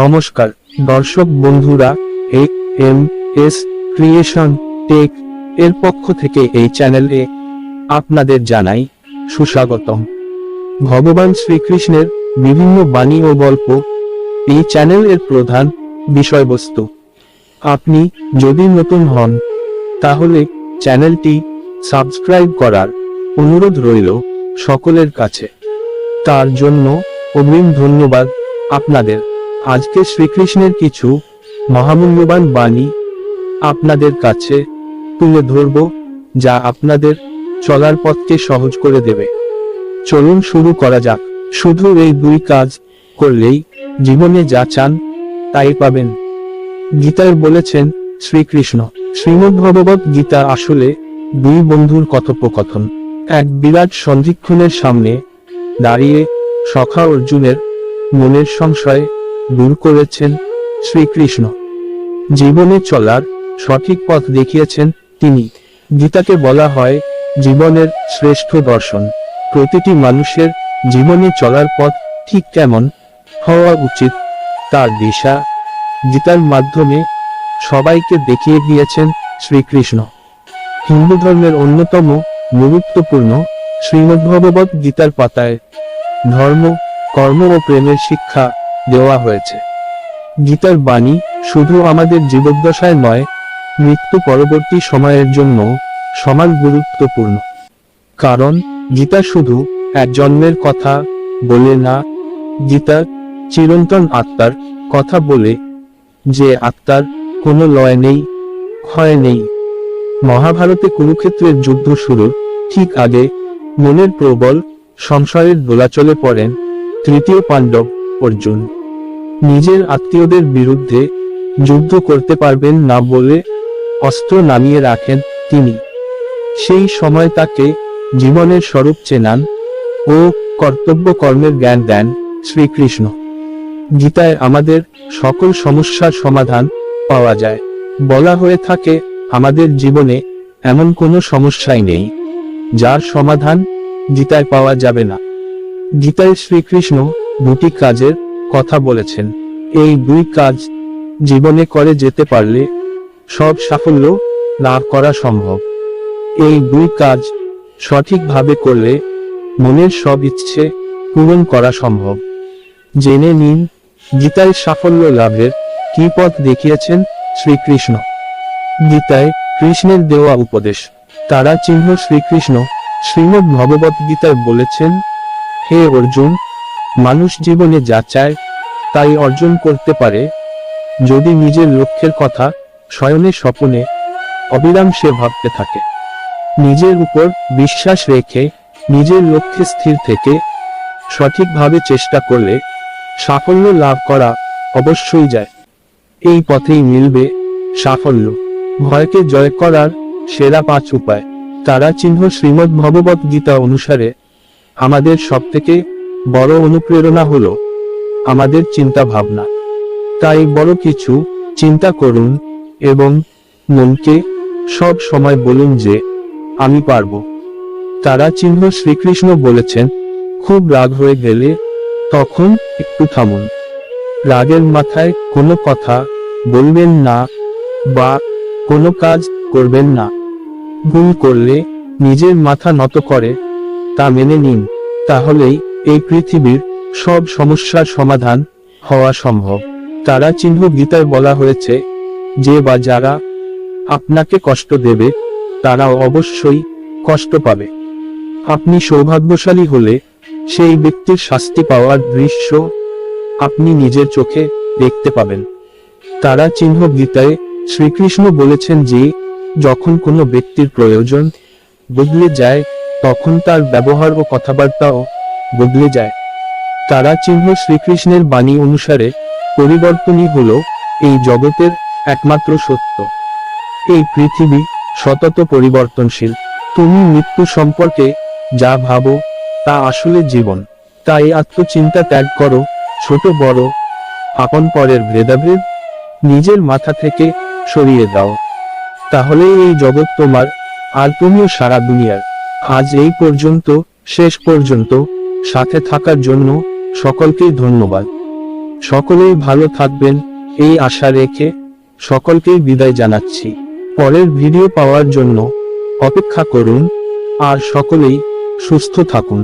নমস্কার, দর্শক বন্ধুরা A M S creation tech এর পক্ষ থেকে এই চ্যানেলে আপনাদের জানাই সুস্বাগতম। ভগবান শ্রীকৃষ্ণের বিভিন্ন বাণী ও গল্প এই চ্যানেলের প্রধান বিষয়বস্তু। আপনি যদি নতুন হন, তাহলে চ্যানেলটি সাবস্ক্রাইব করার অনুরোধ রইল সকলের কাছে। তার জন্য অগ্রিম ধন্যবাদ আপনাদের। আজকে শ্রীকৃষ্ণের কিছু মহামূল্যবান বাণী আপনাদের কাছে তুলে ধরব, যা আপনাদের চলার পথকে সহজ করে দেবে। চলুন শুরু করা যাক। শুধু এই দুই কাজ করলেই জীবনে যা চান তাই পাবেন। গীতায় বলেছেন শ্রীকৃষ্ণ শ্রীমদ্ ভগবত গীতা আসলে দুই বন্ধুর কথোপকথন। এক বিরাট সন্ধিক্ষণের সামনে দাঁড়িয়ে সখা অর্জুনের মনের সংশয় দূর করেছেন শ্রীকৃষ্ণ। জীবনে চলার সঠিক পথ দেখিয়েছেন তিনি। গীতাকে বলা হয়, জীবনের শ্রেষ্ঠ দর্শন। প্রতিটি মানুষের জীবনে চলার পথ ঠিক কেমন হওয়া উচিত তার দিশা। গীতার মাধ্যমে সবাইকে দেখিয়ে দিয়েছেন শ্রীকৃষ্ণ। হিন্দু ধর্মের অন্যতম গুরুত্বপূর্ণ শ্রীমদ্ভগবত গীতার পাতায় ধর্ম, কর্ম ও প্রেমের শিক্ষা দেওয়া হয়েছে। গীতার বাণী শুধু আমাদের জীবদ্দশায় নয়, মৃত্যু পরবর্তী সময়ের জন্য সমান গুরুত্বপূর্ণ। কারণ গীতা শুধু এক জন্মের কথা বলে না, গীতা চিরন্তন আত্মার কথা বলে যে আত্মার কোনো লয় নেই, ক্ষয় নেই। মহাভারতে কুরুক্ষেত্রের যুদ্ধ শুরুর ঠিক আগে মনের প্রবল সংশয়ের দোলাচলে পড়েন তৃতীয় পাণ্ডব অর্জুন, নিজের আত্মীয়দের বিরুদ্ধে যুদ্ধ করতে পারবেন না বলে অস্ত্র নামিয়ে রাখেন তিনি। সেই সময় তাকে জীবনের স্বরূপ চেনান ও কর্তব্য কর্মের জ্ঞান দেন শ্রীকৃষ্ণ। গীতায় আমাদের সকল সমস্যার সমাধান পাওয়া যায়। বলা হয়ে থাকে, আমাদের জীবনে এমন কোনো সমস্যাই নেই, যার সমাধান গীতায় পাওয়া যাবে না। গীতায় শ্রীকৃষ্ণ দুটি কাজের কথা বলেছেন। এই দুই কাজ জীবনে করে যেতে পারলে সব সাফল্য লাভ করা সম্ভব। এই দুই কাজ সঠিকভাবে করলে মনের সব ইচ্ছে পূরণ করা সম্ভব। জেনে নিন, গীতায় সাফল্য লাভের কি পথ দেখিয়েছেন শ্রীকৃষ্ণ। গীতায় কৃষ্ণের দেওয়া উপদেশ। তারা চিহ্ন শ্রীকৃষ্ণ। শ্রীমদ্ ভগবত গীতায় বলেছেন, হে অর্জুন মানুষ জীবনে যা চায়, তাই অর্জন করতে পারে। যদি নিজের লক্ষ্যের কথা শয়নে স্বপনে অবিরাম সে ভাবতে থাকে। নিজের উপর বিশ্বাস রেখে নিজের লক্ষ্যে স্থির থেকে সঠিকভাবে চেষ্টা করলে সাফল্য লাভ করা অবশ্যই যায়। এই পথেই মিলবে সাফল্য। ভয়কে জয় করার সেরা পাঁচ উপায়। তারা চিহ্ন শ্রীমদ্ ভগবত গীতা অনুসারে আমাদের সবথেকে বড় অনুপ্রেরণা হলো আমাদের চিন্তা ভাবনা। তাই বড় কিছু চিন্তা করুন এবং মনকে সব সময় বলুন যে, আমি পারব। তারা চিহ্ন শ্রীকৃষ্ণ বলেছেন, খুব রাগ হয়ে গেলে তখন একটু থামুন। রাগের মাথায় কোনো কথা বলবেন না বা কোনো কাজ করবেন না। ভুল করলে নিজের মাথা নত করে তা মেনে নিন, তাহলেই এই পৃথিবীর সব সমস্যার সমাধান হওয়া সম্ভব। তারা চিহ্ন গীতায় বলা হয়েছে, যে বা যারা আপনাকে কষ্ট দেবে তারা অবশ্যই কষ্ট পাবে। আপনি সৌভাগ্যশালী হলে সেই ব্যক্তির শাস্তি পাওয়ার দৃশ্য আপনি নিজের চোখে দেখতে পাবেন। তারা চিহ্ন গীতায় শ্রীকৃষ্ণ বলেছেন যে, যখন কোনো ব্যক্তির প্রয়োজন বদলে যায়, তখন তার ব্যবহার ও কথাবার্তাও বদলে যায়। তারা চিহ্ন শ্রীকৃষ্ণের বাণী অনুসারে পরিবর্তনই হল এই জগতের একমাত্র সত্য। এই পৃথিবী সতত পরিবর্তনশীল। তুমি মৃত্যু সম্পর্কে যা ভাবো তা আসলে জীবন। তাই আত্মচিন্তা ত্যাগ করো, ছোট বড়, আপন পরের ভেদাভেদ নিজের মাথা থেকে সরিয়ে দাও। তাহলে এই জগৎ তোমার আর তুমিও সারা দুনিয়ার। আজ এই পর্যন্ত, শেষ পর্যন্ত সাথে থাকার জন্য সকলকেই ধন্যবাদ। সকলেই ভালো থাকবেন, এই আশা রেখে সকলকেই বিদায় জানাচ্ছি। পরের ভিডিও পাওয়ার জন্য অপেক্ষা করুন, আর সকলেই সুস্থ থাকুন।